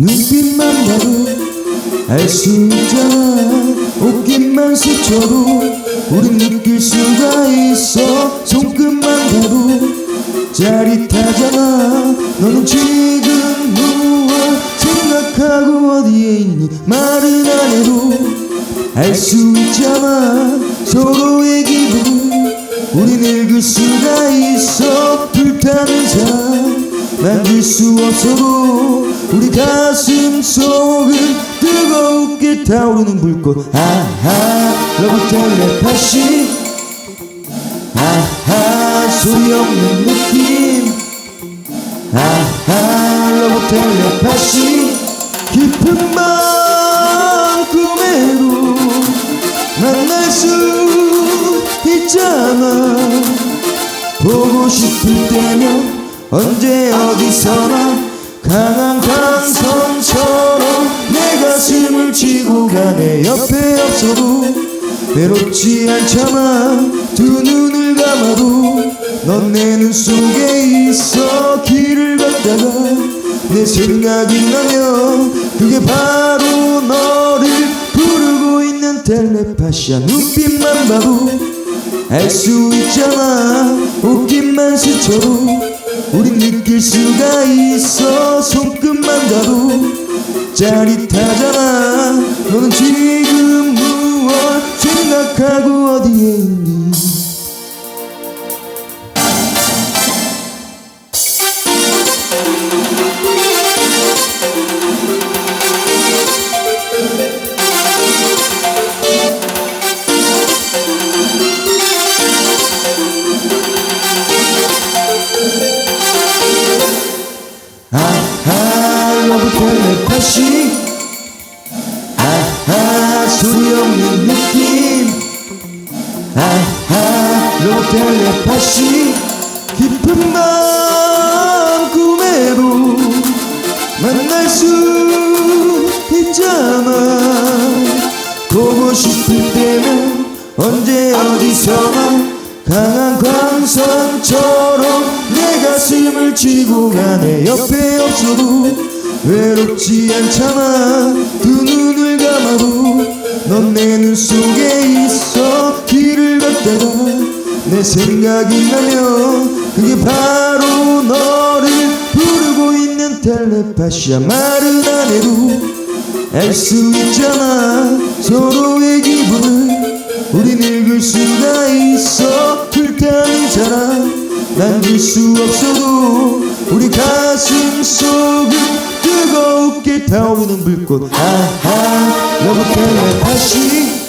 눈빛만 봐도 알 수 있잖아 옷깃만 스쳐도 우린 느낄 수가 있어. 손끝만 봐도 짜릿하잖아. 너는 지금 무엇 생각하고 어디에 있니? 말은 안 해도 알 수 있잖아 서로의 기분 우린 읽을 수가 있어. 불타는 만질 수 없어도 우리 가슴 속은 뜨겁게 타오르는 불꽃. 아하 러브 텔레파시. 아하 소리 없는 느낌. 아하 러브 텔레파시. 깊은 밤 꿈에도 만날 수 있잖아. 보고 싶을 때면 언제 어디서나 강한 강선처럼 내 가슴을 치고 가네. 옆에 없어도 외롭지 않잖아 두 눈을 감아도 넌 내 눈 속에 있어. 길을 걷다가 내 생각이 나면 그게 바로 너를 부르고 있는 텔레파시야 눈빛만 봐도 알 수 있잖아. 옷깃만 스쳐도 우린 느낄 수가 있어. 손끝만 가도 짜릿하잖아. 너는 지금 무엇 생각하고 어디에 있니 러브 텔레파시 아하 소리 없는 느낌 아하 러브 텔레파시 깊은 밤 꿈에도 만날 수 있잖아 보고 싶을 때면 언제 어디서나 강한 광선처럼 내 가슴을 쥐고 가네 옆에 없어도 외롭지 않잖아. 두 눈을 감아도 넌 내 눈 속에 있어. 길을 걷다가 내 생각이 나면 그게 바로 너를 부르고 있는 텔레파시야 말은 안 해도 알 수 있잖아. 서로의 기분을 우린 읽을 수가 있어. 불타는 사랑 만질 수 없어도 우리 가슴 속은 뜨겁게 타오르는 불꽃. 아하 러브 텔레파시